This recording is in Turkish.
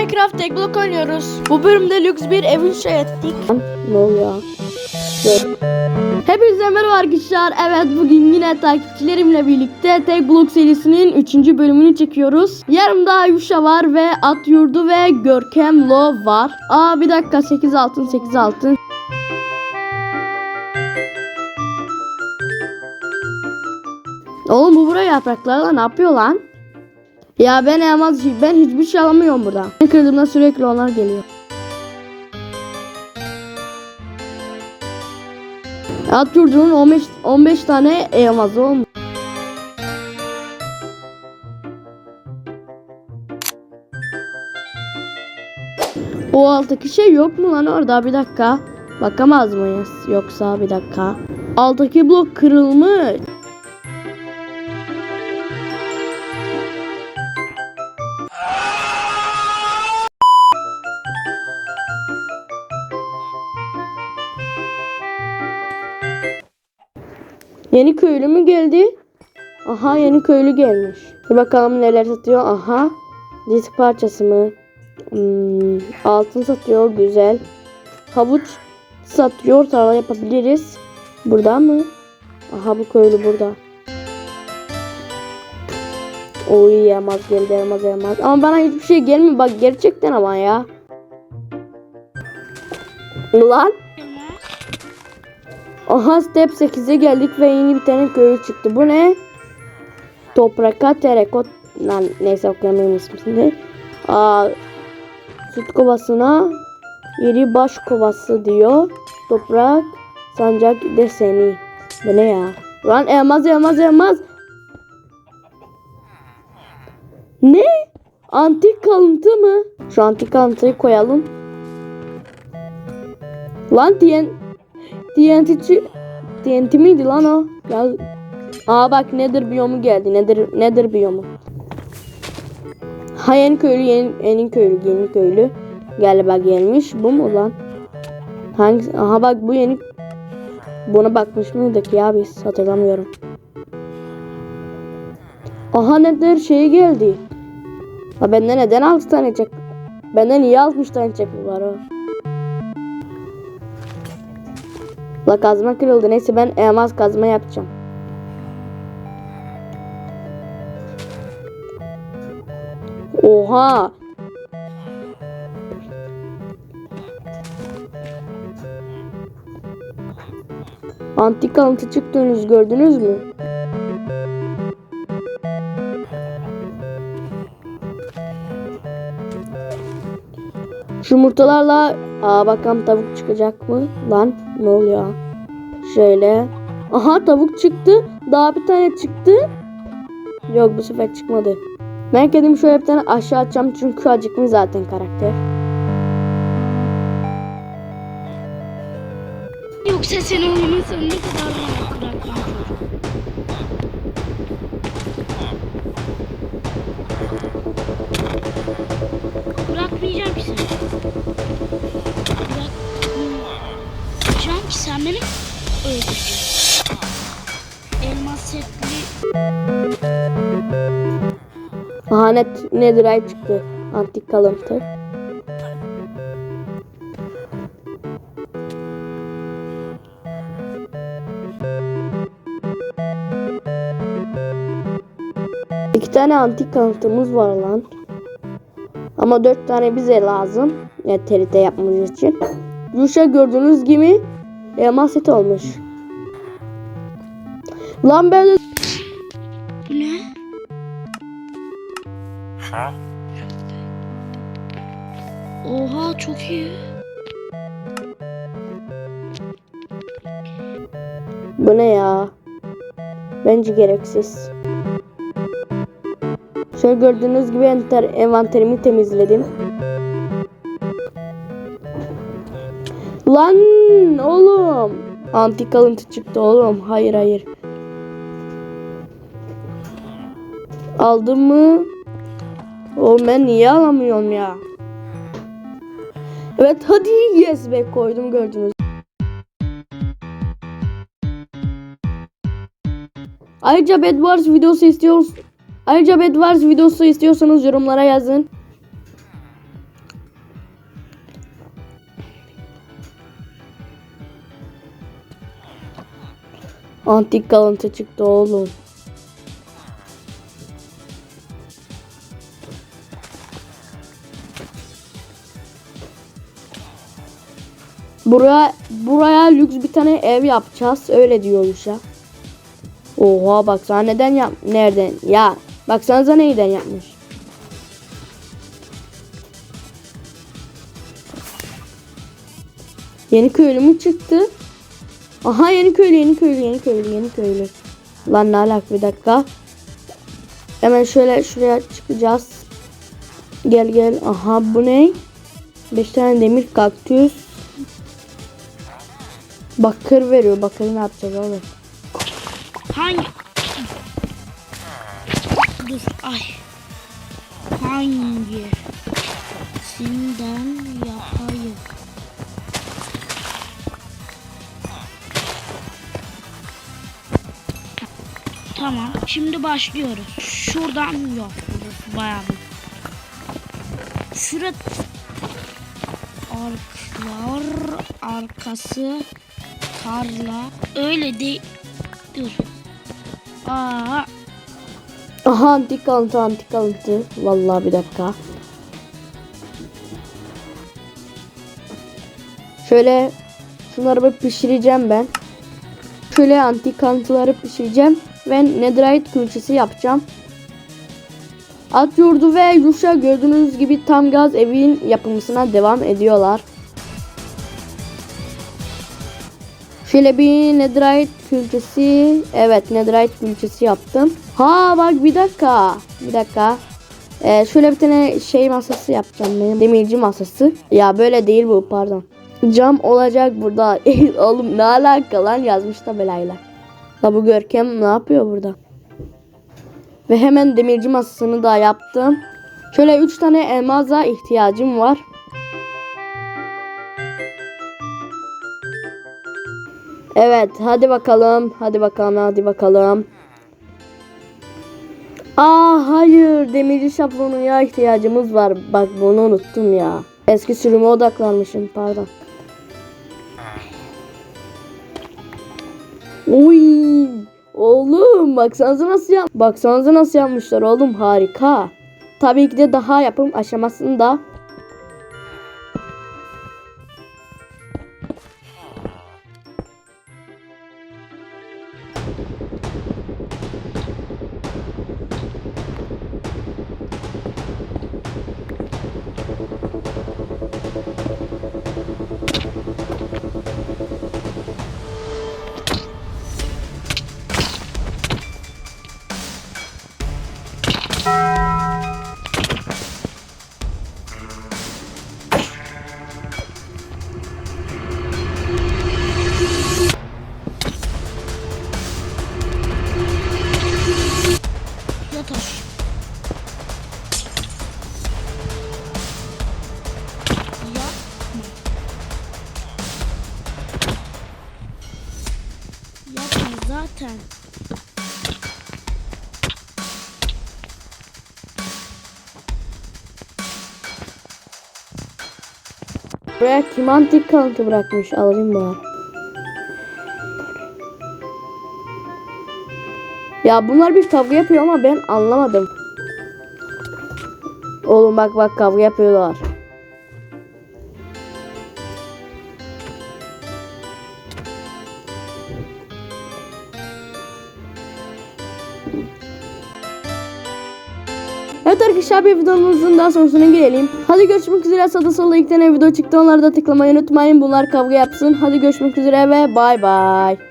Minecraft tek blok oynuyoruz. Bu bölümde lüks bir ev inşa ettik. Ne oluyor? Hepinize merhaba arkadaşlar. Evet bugün yine takipçilerimle birlikte tek blok serisinin 3. bölümünü çekiyoruz. Yarımda Ayuşa var ve At Yurdu ve Görkem Lo var. Aa bir dakika 8 altın 8 altın. Oğlum bu buraya yapraklarla ne yapıyor lan? Ya ben elmas ben hiçbir şey alamıyorum burada. Ben kırdığımda sürekli onlar geliyor. At yurdunun 15 15 tane elması olmuş. O alttaki şey yok mu lan orada bir dakika. Bakamaz mıyız? Yoksa bir dakika. Alttaki blok kırılmış. Yeni köylü mü geldi? Aha yeni köylü gelmiş. Bir bakalım neler satıyor. Aha. Disk parçası mı? Hmm, altın satıyor. Güzel. Havuç satıyor. Tarla yapabiliriz. Burada mı? Aha bu köylü burada. Oy yamaz geldi yamaz yamaz. Ama bana hiçbir şey gelmiyor. Bak gerçekten ama ya. Lan. Aha step 8'e geldik ve yeni bir tane köy çıktı. Bu ne? Topraka terekot. Lan neyse okuyamıyorum ismini. Aa, süt kovasına yeri baş kovası diyor. Toprak sancak deseni. Bu ne ya? Lan elmaz elmaz elmaz. Ne? Antik kalıntı mı? Şu antik kalıntıyı koyalım. Lan diyen TNT'ci TNT miydi lan o? Ya Aa bak nedir biyomu geldi. Nedir nedir biyomu? Ha yeni köylü yeni, yeni köylü yeni köylü galiba gelmiş. Bu mu lan? Hangisi? Aha bak bu yeni Buna bakmış mıydık ya biz hatırlamıyorum. Aha nedir şey geldi. Ha benden neden 6 tane çek? Benden niye 60 tane çek var o? La kazma kırıldı. Neyse ben elmas kazma yapacağım. Oha. Antik alıntı çıktığınız gördünüz mü? Şu yumurtalarla aa bakalım tavuk çıkacak mı? Lan ne oluyor? Şöyle. Aha tavuk çıktı. Daha bir tane çıktı. Yok bu sefer çıkmadı. Ben kendimi şöyle bir tane aşağı atacağım çünkü acıkmış zaten karakter. Yoksa sen oyunun sonuna kadar bırakmam çocuk. Bırakmayacağım beni öldüreceksin. Elmas setli Aha net netherite çıktı. Antik kalıntı. İki tane antik kalıntımız var lan. Ama dört tane bize lazım. Yani TRT yapmamız için. Yuşa gördüğünüz gibi elmas set olmuş. Lan ben de ne? Oha çok iyi. Bu ne ya? Bence gereksiz. Şöyle gördüğünüz gibi enter, envanterimi temizledim. Lan oğlum. Antik alıntı çıktı oğlum. Hayır hayır. Aldım mı? Oğlum ben niye alamıyorum ya? Evet hadi yes be koydum gördünüz. Ayrıca Bed Wars videosu istiyoruz. Ayrıca Bed Wars videosu istiyorsanız yorumlara yazın. Antik kalıntı çıktı oğlum. Buraya buraya lüks bir tane ev yapacağız. Öyle diyor Yuşa. Oha baksana neden yap nereden ya baksanıza neyden yapmış. Yeni köylü mü çıktı? Aha yeni köylü yeni köylü yeni köylü yeni köylü. Lan ne alak bir dakika. Hemen şöyle şuraya çıkacağız. Gel gel. Aha bu ne? 5 tane demir kaktüs. Bakır veriyor. Bakır ne yapacağız oğlum? Hangi? Dur ay. Hangi? Sinden yapayım. Tamam. Şimdi başlıyoruz. Şuradan yok. Bayağı bir. Şurada arklar arkası tarla öyle değil. Dur. Aa, Aha antik kalıntı antik kalıntı. Vallahi bir dakika. Şöyle şunları bir pişireceğim ben. Şöyle antik kalıntıları pişireceğim. Ve netherite külçesi yapacağım. At yurdu ve Yuşa gördüğünüz gibi tam gaz evin yapımısına devam ediyorlar. Şöyle bir netherite külçesi. Evet netherite külçesi yaptım. Ha bak bir dakika. Bir dakika. Ee, şöyle bir tane şey masası yapacağım benim. Demirci masası. Ya böyle değil bu pardon. Cam olacak burada. Oğlum ne alaka lan yazmış tabelayla. La bu Görkem ne yapıyor burada? Ve hemen demirci masasını da yaptım. Şöyle 3 tane elmaza ihtiyacım var. Evet hadi bakalım. Hadi bakalım hadi bakalım. Aa hayır demirci şablonuna ihtiyacımız var. Bak bunu unuttum ya. Eski sürüme odaklanmışım pardon. Oy oğlum baksanıza nasıl yap baksanıza nasıl yapmışlar oğlum harika. Tabii ki de daha yapım aşamasında zaten. buraya kim antik kalıntı bırakmış alayım bari. Ya bunlar bir kavga yapıyor ama ben anlamadım. Oğlum bak bak kavga yapıyorlar. Evet arkadaşlar bir videomuzun daha sonrasına gelelim. Hadi görüşmek üzere. Sağda solda iki tane video çıktı. Onları da tıklamayı unutmayın. Bunlar kavga yapsın. Hadi görüşmek üzere ve bay bay.